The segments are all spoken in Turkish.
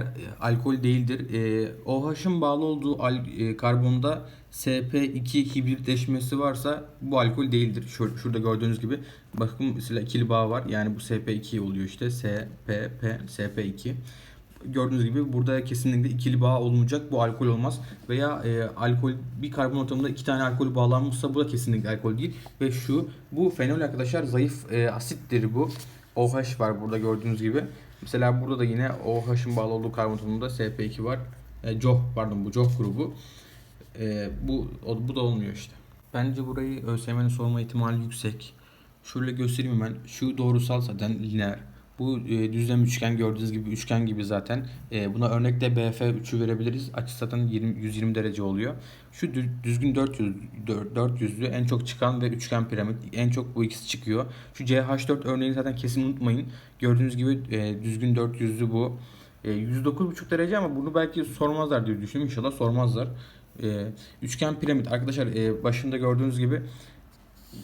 e, alkol değildir. E, OH'ın bağlı olduğu al, e, karbonda SP2 hibritleşmesi varsa bu alkol değildir. Şur, şurada gördüğünüz gibi bakın mesela ikili bağ var. Yani bu SP2 oluyor işte. SPP, SP2. Gördüğünüz gibi burada kesinlikle ikili bağ olmayacak. Bu alkol olmaz. Veya e, alkol bir karbon atomunda iki tane alkol bağlanmışsa bu da kesinlikle alkol değil. Ve şu bu fenol arkadaşlar zayıf e, asittir bu. OH var burada gördüğünüz gibi. Mesela burada da yine OH'ın bağlı olduğu karbon atomunda SP2 var. E, COH pardon bu COH grubu. E, bu o- bu da olmuyor işte. Bence burayı ÖSYM'nin sorma ihtimali yüksek. Şöyle göstereyim hemen. Şu doğrusal zaten lineer. Bu e, düzlem üçgen gördüğünüz gibi üçgen gibi zaten. E, buna örnekle BF3'ü verebiliriz. Açı zaten 20, 120 derece oluyor. Şu dü- düzgün 400 dör- 400'lü en çok çıkan ve üçgen piramit en çok bu ikisi çıkıyor. Şu CH4 örneğini zaten kesin unutmayın. Gördüğünüz gibi e, düzgün 400'lü bu. E, 109,5 derece ama bunu belki sormazlar diye düşünüyorum. İnşallah sormazlar. E, üçgen piramit arkadaşlar e, başında gördüğünüz gibi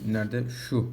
nerede şu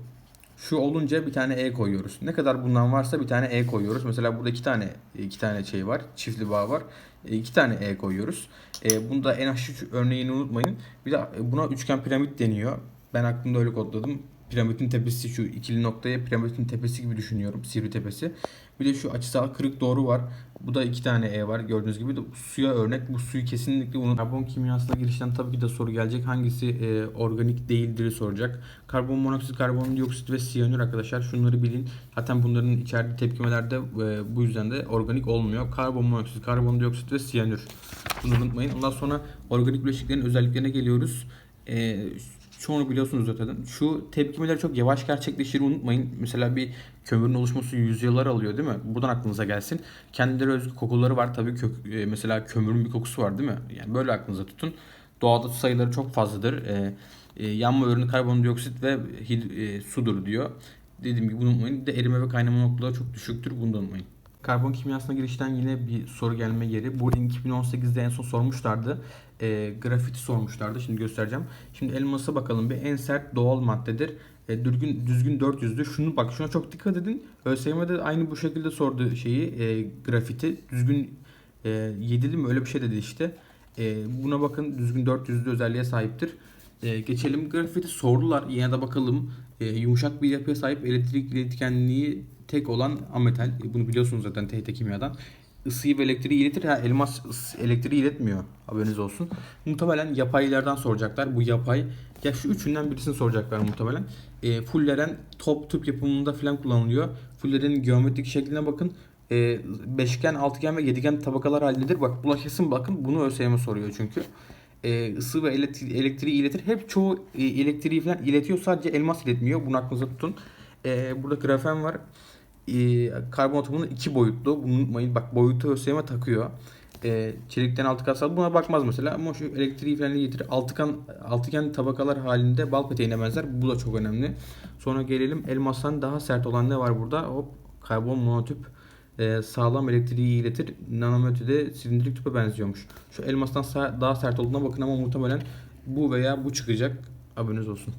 şu olunca bir tane E koyuyoruz. Ne kadar bundan varsa bir tane E koyuyoruz. Mesela burada iki tane iki tane şey var. Çiftli bağ var. E, iki tane E koyuyoruz. E, bunda NH3 örneğini unutmayın. Bir de buna üçgen piramit deniyor. Ben aklımda öyle kodladım. Piramidin tepesi şu ikili noktaya piramidin tepesi gibi düşünüyorum. Sivri tepesi. Bir de şu açısal kırık doğru var. Bu da iki tane E var gördüğünüz gibi. De suya örnek. Bu suyu kesinlikle unut. Karbon kimyasına girişten tabii ki de soru gelecek. Hangisi e, organik değildir soracak. Karbon monoksit, karbondioksit ve siyanür arkadaşlar. Şunları bilin. Zaten bunların içerdiği tepkimelerde e, bu yüzden de organik olmuyor. Karbon monoksit, karbondioksit ve siyanür. Bunu unutmayın. Ondan sonra organik bileşiklerin özelliklerine geliyoruz. E, çoğunu biliyorsunuz zaten. Şu tepkimeler çok yavaş gerçekleşir unutmayın. Mesela bir kömürün oluşması yüzyıllar alıyor değil mi? Buradan aklınıza gelsin. Kendileri özgü kokuları var tabii. Kök, e, mesela kömürün bir kokusu var değil mi? Yani böyle aklınıza tutun. Doğada sayıları çok fazladır. E, e, yanma ürünü karbondioksit ve hid- e, sudur diyor. Dediğim gibi bunu unutmayın. De erime ve kaynama noktaları çok düşüktür. Bunu da unutmayın. Karbon kimyasına girişten yine bir soru gelme yeri. Bu 2018'de en son sormuşlardı. E, grafiti sormuşlardı. Şimdi göstereceğim. Şimdi elmasa bakalım bir en sert doğal maddedir. E, düzgün, düzgün 400'lü. Şunu bak şuna çok dikkat edin. ÖSYM'de aynı bu şekilde sordu şeyi e, grafiti. Düzgün e, 7'li mi öyle bir şey dedi işte. E, buna bakın düzgün 400'lü özelliğe sahiptir. E, geçelim grafiti sordular. Yine de bakalım. E, yumuşak bir yapıya sahip elektrik iletkenliği tek olan ametal. E, bunu biliyorsunuz zaten THT kimyadan. Isıyı ve elektriği iletir. Ha, elmas elektriği iletmiyor. Haberiniz olsun. Muhtemelen yapaylardan soracaklar. Bu yapay. Ya şu üçünden birisini soracaklar muhtemelen. E, fulleren top tüp yapımında falan kullanılıyor. Fullerenin geometrik şekline bakın. E, beşgen, altıgen ve yedigen tabakalar halindedir. Bak buna kesin bakın. Bunu ÖSYM soruyor çünkü e, ısı ve elektri- elektriği iletir. Hep çoğu e, elektriği falan iletiyor. Sadece elmas iletmiyor. Bunu aklınıza tutun. E, burada grafen var. E, karbon atomunun iki boyutlu. Bunu unutmayın. Bak boyutu ÖSYM takıyor. E, çelikten altı katsal buna bakmaz mesela ama şu elektriği falan getirir. Altıgen, altıgen tabakalar halinde bal peteğine benzer. Bu da çok önemli. Sonra gelelim elmastan daha sert olan ne var burada? Hop karbon monotüp e, sağlam elektriği iletir. Nanometre de silindirik tüpe benziyormuş. Şu elmastan daha sert olduğuna bakın ama muhtemelen bu veya bu çıkacak. Haberiniz olsun.